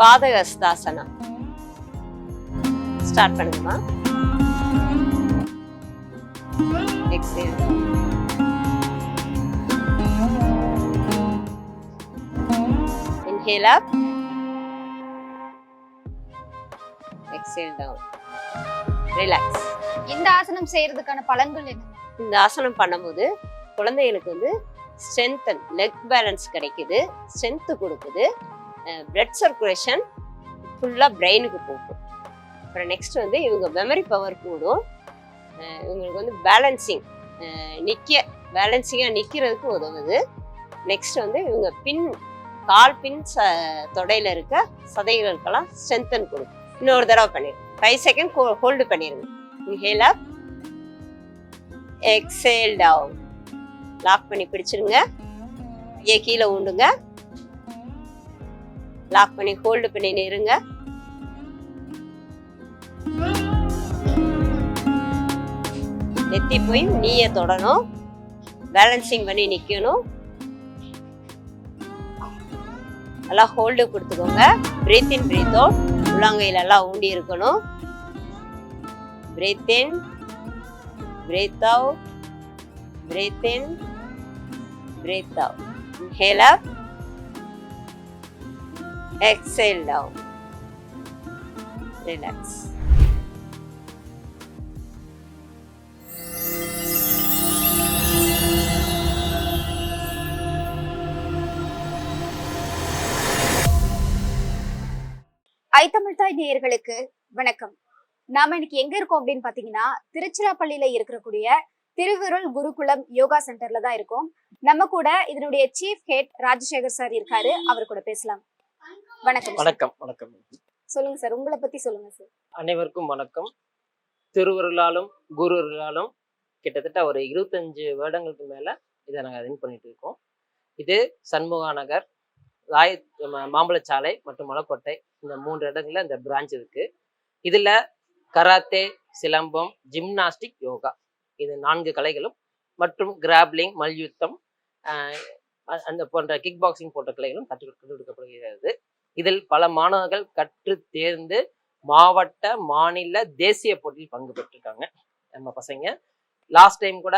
பாதகஸ்தாசனம். Start பண்ணுங்கம்மா. Exhale inhale up. Exhale down. Relax. இந்த ஆசனம் செய்யறதுக்கான பலன்கள் என்ன? இந்த ஆசனம் பண்ணும்போது குழந்தைகளுக்கு வந்து ஸ்ட்ரென்தன் லெக் பேலன்ஸ் கிடைக்குது ஸ்ட்ரென்த்து கொடுக்குது. பிளட் சர்க்குலேஷன் ஃபுல்லாக பிரெயினுக்கு போகும். அப்புறம் நெக்ஸ்ட் வந்து இவங்க மெமரி பவர் கூடும். இவங்களுக்கு வந்து பேலன்சிங் நிற்க பேலன்சிங்காக நிற்கிறதுக்கு உதவுது. நெக்ஸ்ட் வந்து இவங்க பின் கால் பின் ச தொடையில் இருக்க சதைகளுக்கெல்லாம் ஸ்ட்ரென்தன் கொடுக்கும் இன்னொரு தடவை பண்ணிடுங்க ஃபைவ் செகண்ட் ஹோல்டு பண்ணிடுங்க inhale up exhale down lock பண்ணி பிடிச்சிருங்க. ஏ கீழே ஊண்டுங்க. லாக் பண்ணி ஹோல்டு பண்ணி நிறுங்க நெத்தி போய் நீயை தொடணும். பேலன்சிங் பண்ணி நிக்கணும். நல்லா ஹோல்டு கொடுத்துக்கோங்க. பிரீத் இன் பிரீத் அவுட் உள்ளங்கையில எல்லாம் ஊண்டி இருக்கணும். Breathe in breathe out breathe in breathe out Inhale exhale down. Relax. ஐத்தமிழ் தாய் நேயர்களுக்கு வணக்கம் நாம இன்னைக்கு எங்க இருக்கோம் அப்படின்னு பாத்தீங்கன்னா திருச்சிராப்பள்ளியில இருக்கக்கூடிய திருவிருள் குருகுலம் யோகா சென்டர்ல தான் இருக்கோம் நம்ம கூட இதனுடைய சீஃப் ஹெட் ராஜசேகர் சார் இருக்காரு அவர் கூட பேசலாம் வணக்கம். வணக்கம் வணக்கம். சொல்லுங்க சார் உங்களை பத்தி சொல்லுங்க சார். அனைவருக்கும் வணக்கம். திருவருளாலும் குருவருளாலும் கிட்டத்தட்ட ஒரு இருபத்தஞ்சு வருடங்களுக்கு மேல இதை நாங்கள் ரன் பண்ணிட்டு இருக்கோம். இது சண்முகா நகர் ராய மாம்பழச்சாலை மற்றும் மலக்கோட்டை இந்த மூன்று இடங்கள்ல இந்த பிரான்ச் இருக்கு. இதுல கராத்தே சிலம்பம் ஜிம்னாஸ்டிக் யோகா இது நான்கு கலைகளும் மற்றும் கிராப்லிங் மல்யுத்தம் அந்த போன்ற கிக் பாக்ஸிங் போன்ற கலைகளும் கற்றுக் கொடுக்கப்படுகிறது. இதில் பல மாணவர்கள் கற்று தேர்ந்து மாவட்ட மாநில தேசிய போட்டியில் பங்கு பெற்றிருக்காங்க. நம்ம பசங்க. லாஸ்ட் டைம் கூட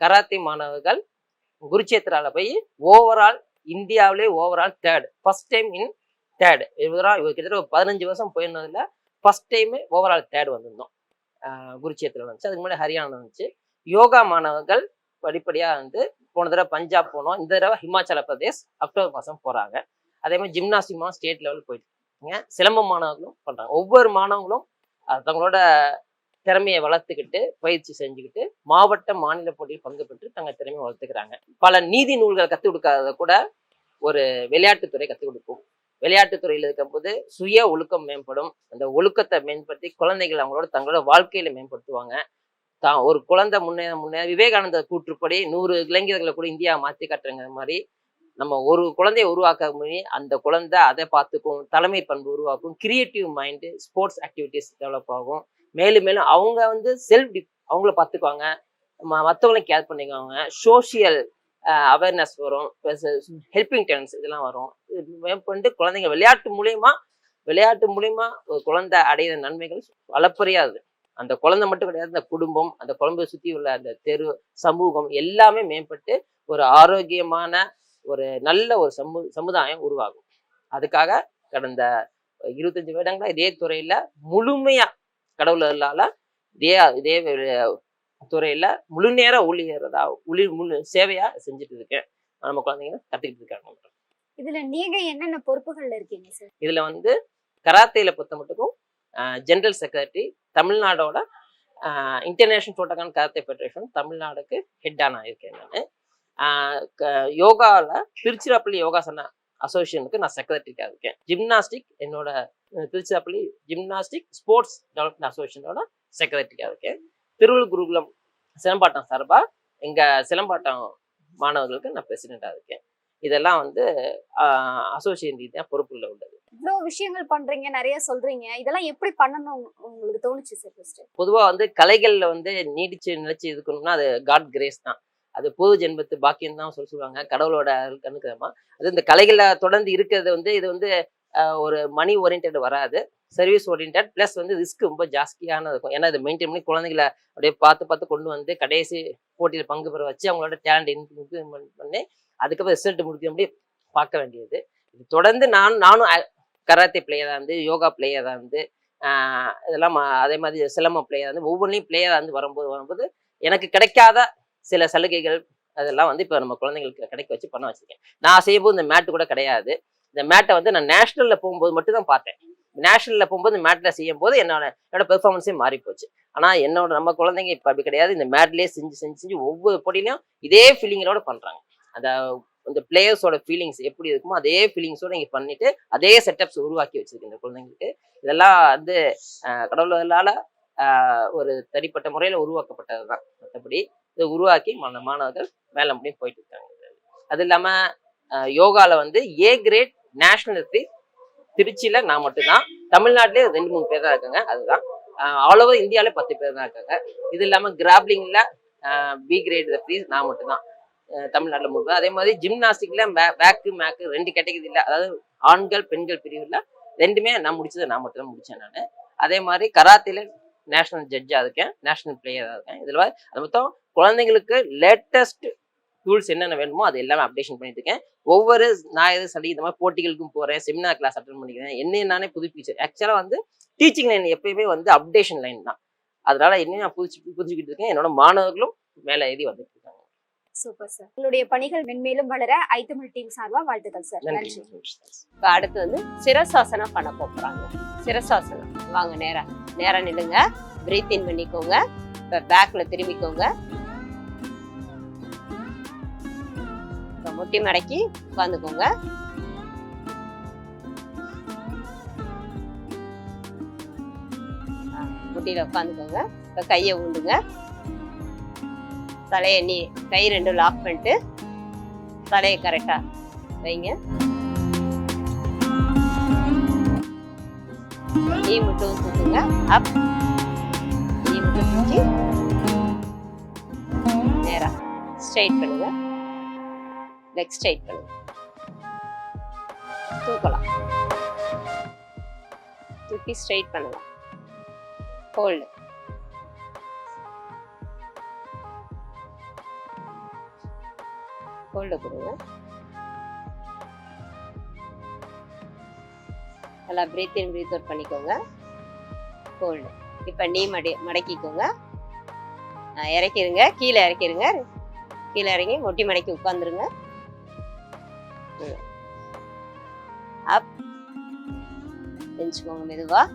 கராத்தே மாணவர்கள் குருச்சேத்திரால போய் ஓவரால் இந்தியாவிலே overall third first time in third இவரா இவர் கிட்டத்தட்ட ஒரு பதினஞ்சு வருஷம் போயிருந்ததுல ஃபர்ஸ்ட் டைம் ஓவரால் தேர்ட் வந்திருந்தோம். ஆஹ் குருச்சேத்திரம் வந்துச்சு. அதுக்கு முன்னாடி ஹரியானா வந்துச்சு. யோகா மாணவர்கள் படிப்படியாக வந்து போன தடவை பஞ்சாப் போனோம். இந்த தடவை ஹிமாச்சல பிரதேஷ் அக்டோபர் மாதம் போகிறாங்க அதே மாதிரி ஜிம்னாஸ்டிக் ஸ்டேட் லெவல் போயிட்டு இருக்காங்க. சிலம்ப மாணவர்களும் பண்ணுறாங்க ஒவ்வொரு மாணவங்களும் தங்களோட திறமையை வளர்த்துக்கிட்டு பயிற்சி செஞ்சுக்கிட்டு மாவட்ட மாநில போட்டியில் பங்கு பெற்று தங்கள் திறமையை வளர்த்துக்கிறாங்க. பல நீதி நூல்களை கற்றுக் கொடுக்காத கூட ஒரு விளையாட்டுத்துறை கற்றுக் கொடுக்கும். விளையாட்டுத்துறையில் இருக்கும்போது சுய ஒழுக்கம் மேம்படும். அந்த ஒழுக்கத்தை மேம்படுத்தி குழந்தைகள் அவங்களோட தங்களோட வாழ்க்கையில மேம்படுத்துவாங்க. தான் ஒரு குழந்தை முன்னே முன்னே விவேகானந்தர் கூற்றுப்படி நூறு இளைஞர்களை கூட இந்தியா மாற்றி காட்டுறங்கிற மாதிரி நம்ம ஒரு குழந்தைய உருவாக்க முடியும் அந்த குழந்தை அதை பார்த்துக்கும் தலைமை பண்பு உருவாக்கும் creative mind sports activities develop ஆகும். மேலும் மேலும் அவங்க வந்து செல்ஃப் அவங்கள பார்த்துக்குவாங்க. ம- கேர் பண்ணிக்குவாங்க. சோஷியல் அவேர்னஸ் வரும். ஹெல்பிங் டென்ஸ் இதெல்லாம் வரும். இது மேற்கொண்டு குழந்தைங்க விளையாட்டு மூலயமா விளையாட்டு மூலயமா ஒரு குழந்தை அடையிற நன்மைகள் அளப்பரியாது அந்த குழந்தை மட்டும் கிடையாது அந்த குடும்பம் அந்த குழந்தைய சுற்றி உள்ள அந்த தெரு சமூகம் எல்லாமே மேம்பட்டு ஒரு ஆரோக்கியமான ஒரு நல்ல ஒரு சமு சமுதாயம் உருவாகும். அதுக்காக கடந்த இருபத்தஞ்சு வருடங்களா இதே துறையில முழுமையா கடவுள் அருளால இதே இதே துறையில முழு நேர ஊழியரதா ஒளி முழு சேவையா செஞ்சுட்டு இருக்கேன். நம்ம குழந்தைங்க கத்துக்கிட்டு இருக்காங்க இதுல நீங்க என்னென்ன பொறுப்புகள்ல இருக்கீங்க சார் இதுல வந்து கராத்தேல பொறுத்த மட்டுக்கும் ஜெனரல் செக்ரட்டரி தமிழ்நாடோட இன்டர்நேஷனல் டோட்டகான் கராத்தே ஃபெடரேஷன் தமிழ்நாடுக்கு ஹெட்டா நான் இருக்கேன் நான். யோகாவில் திருச்சிராப்பள்ளி யோகாசன அசோசியேஷனுக்கு நான் செக்ரட்டரிக்காக இருக்கேன். ஜிம்னாஸ்டிக் என்னோட திருச்சிராப்பள்ளி ஜிம்னாஸ்டிக் ஸ்போர்ட்ஸ் டெவலப்மெண்ட் அசோசியேஷனோட செக்ரட்டரிக்காக இருக்கேன். திருவள்ளூர் குருகுலம் சிலம்பாட்டம் சார்பா எங்க சிலம்பாட்டம் மாணவர்களுக்கு நான் பிரசிடெண்டா இருக்கேன். இதெல்லாம் வந்து அசோசியேஷன் ரீதியாக பொறுப்புல உள்ளது. இவ்வளவு விஷயங்கள் பண்றீங்க நிறைய சொல்றீங்க. இதெல்லாம் எப்படி பண்ணணும் உங்க- உங்களுக்கு தோணுச்சு சார் ஃபர்ஸ்ட் பொதுவா வந்து கலைகள்ல வந்து நீடிச்சு நிலைச்சு இருக்கணும்னா அது காட் கிரேஸ் தான். அது பொது ஜென்மத்து பாக்கியம் தான் சொல்லி சொல்லுவாங்க. கடவுளோட அருள் அது இந்த கலைகளில் தொடர்ந்து இருக்கிறது வந்து இது வந்து ஒரு மணி ஓரியன்ட் வராது. சர்வீஸ் ஓரியன்ட் ப்ளஸ் வந்து ரிஸ்க் ரொம்ப ஜாஸ்தியானது இருக்கும். ஏன்னா இதை மெயின்டைன் பண்ணி குழந்தைகளை அப்படியே பார்த்து பார்த்து கொண்டு வந்து கடைசி போட்டியில் பங்கு பெற வச்சு அவங்களோட டேலண்ட் இம்ப்ளிமெண்ட் பண்ணி அதுக்கப்புறம் ரிசல்ட் முடிக்க முடியும் பார்க்க வேண்டியது. இது தொடர்ந்து நான் நானும் கராத்தே பிளேயராக இருந்து யோகா பிளேயராக இருந்து இதெல்லாம் அதே மாதிரி சிலம்ப பிளேயராக இருந்து ஒவ்வொன்றையும் பிளேயராக இருந்து வரும்போது வரும்போது எனக்கு கிடைக்காத சில சலுகைகள் அதெல்லாம் வந்து இப்போ நம்ம குழந்தைங்களுக்கு கிடைக்க வச்சு பண்ண வச்சுருக்கேன். நான் செய்யும்போது இந்த மேட்டு கூட கிடையாது. இந்த மேட்டை வந்து நான் நேஷனலில் போகும்போது மட்டும் தான் பார்த்தேன். நேஷனலில் போகும்போது இந்த மேட்டில் செய்யும் போது என்னோட என்னோட பெர்ஃபார்மன்ஸே மாறி போச்சு. ஆனால் என்னோட நம்ம குழந்தைங்க இப்போ அப்படி கிடையாது. இந்த மேட்லேயே செஞ்சு செஞ்சு செஞ்சு ஒவ்வொரு பொடியிலையும் இதே ஃபீலிங்களோட பண்ணுறாங்க அந்த அந்த பிளேயர்ஸோட ஃபீலிங்ஸ் எப்படி இருக்குமோ அதே ஃபீலிங்ஸோட இங்கே பண்ணிட்டு அதே செட்டப்ஸ் உருவாக்கி வச்சிருக்கு இந்த குழந்தைங்களுக்கு. இதெல்லாம் வந்து கடவுளால் ஒரு தனிப்பட்ட முறையில் உருவாக்கப்பட்டது தான் மற்றபடி இதை உருவாக்கி மான- மாணவர்கள் மேலே முடியும் போயிட்டு இருக்காங்க. அது இல்லாம யோகாவில் யோகால வந்து ஏ கிரேட் நேஷனல் திருச்சியில் நான் மட்டும்தான். தமிழ்நாட்டிலே ரெண்டு மூணு பேர் தான் இருக்காங்க. அதுதான். ஆல் ஓவர் இந்தியாவிலே பத்து பேர் தான் இருக்காங்க. இது இல்லாம கிராப்லிங்ல பி கிரேட் ஃப்ரீஸ் நான் மட்டும்தான். தமிழ்நாட்டில் தமிழ்நாட்டுல மூணு பேர். அதே மாதிரி ஜிம்னாஸ்டிக்ல பேக்கு மேக்கு ரெண்டு கேட்டகரி இல்லை அதாவது ஆண்கள் பெண்கள் பிரிவுல ரெண்டுமே நான் முடிச்சது நான் மட்டும் தான் முடிச்சேன் நான். அதே மாதிரி கராத்தில நேஷனல் ஜட்ஜாக இருக்கேன் நேஷனல் பிளேயராக இருக்கேன். இதில் அது மொத்தம் குழந்தைங்களுக்கு லேட்டஸ்ட் டூல்ஸ் என்னென்ன வேணுமோ அது எல்லாமே அப்டேஷன் பண்ணிட்டு இருக்கேன். ஒவ்வொரு ஞாயிறு சளி இந்த மாதிரி போட்டிகளுக்கும் போகிறேன் செமினார் கிளாஸ் அட்டன் பண்ணிக்கிறேன் என்ன நானே ஃபீச்சர் ஆக்சுவலாக வந்து டீச்சிங் லைன் எப்பயுமே வந்து அப்டேஷன் லைன் தான். அதனால என்ன நான் புதுச்சு புதுச்சுக்கிட்டு இருக்கேன். என்னோட மாணவர்களும் மேலே ஏறி வந்துட்டு சூப்பர் சார் உங்களுடைய பணிகள் மென்மேலும் வளர ஐத்தமிழ் டீம் சார்பா வாழ்த்துக்கள் சார் நன்றி. அடுத்து வந்து சிரசாசனம் பண்ண போறாங்க. சிரசாசனம். வாங்க நேரா நேரா நில்லுங்க. பிரீத் இன் பண்ணிக்கோங்க. இப்போ பேக்ல திரும்பிக்கோங்க. இப்போ முட்டி மடக்கி உட்காந்துக்கோங்க. முட்டியில உட்காந்துக்கோங்க. இப்போ கையை ஊண்டுங்க. தலையை நீ கை ரெண்டும் லாக் பண்ணிட்டு தலையை கரெக்டாக வைங்க. நீ மட்டும் தூக்குங்க. அப் நீ மட்டும் தூக்கி நேராக ஸ்ட்ரைட் பண்ணுங்க. லெக் ஸ்ட்ரைட் பண்ணுங்க. தூக்கலாம். தூக்கி ஸ்ட்ரைட் பண்ணலாம் ஹோல்டு ஹோல்டு கொடுங்க நல்லா பிரீத் இன் பிரீத் அவுட் பண்ணிக்கோங்க. ஹோல்டு இப்போ நீ மடி மடக்கிக்கோங்க. இறக்கிடுங்க கீழே இறக்கிருங்க. கீழே இறங்கி மொட்டி மடக்கி உட்காந்துருங்க அப். எந்திரிச்சுக்கோங்க மெதுவாக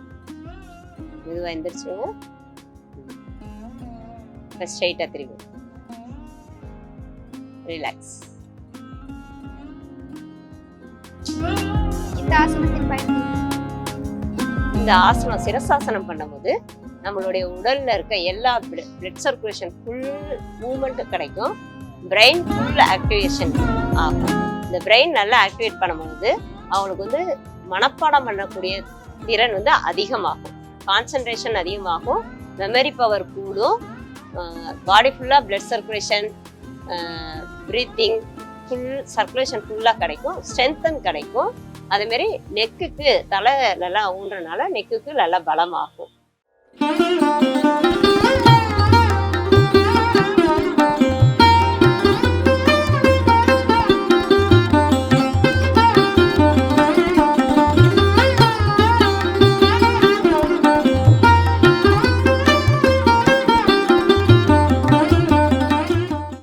மெதுவாக எந்திரிச்சுக்கோங்க. இப்போ ஸ்ட்ரைட்டாக திரும்பி. ரிலாக்ஸ் இந்த ஆசனத்தின் பயன். இந்த ஆசனம் சிரசாசனம் பண்ணும்போது நம்மளுடைய உடல்ல இருக்க எல்லா பிளட் சர்க்குலேஷன் ஃபுல் மூமெண்ட் கிடைக்கும். பிரெயின் ஃபுல் ஆக்டிவேஷன் ஆகும். இந்த பிரெயின் நல்லா ஆக்டிவேட் பண்ணும்போது அவங்களுக்கு வந்து மனப்பாடம் பண்ணக்கூடிய திறன் வந்து அதிகமாகும். கான்சன்ட்ரேஷன் அதிகமாகும். மெமரி பவர் கூடும். பாடி ஃபுல்லாக blood circulation breathing full circulation ஃபுல்லாக கிடைக்கும். ஸ்ட்ரென்த்தன் கிடைக்கும். அதேமாரி நெக்குக்கு தலை நல்லா ஊன்றனால நெக்குக்கு நல்லா பலமாகும்.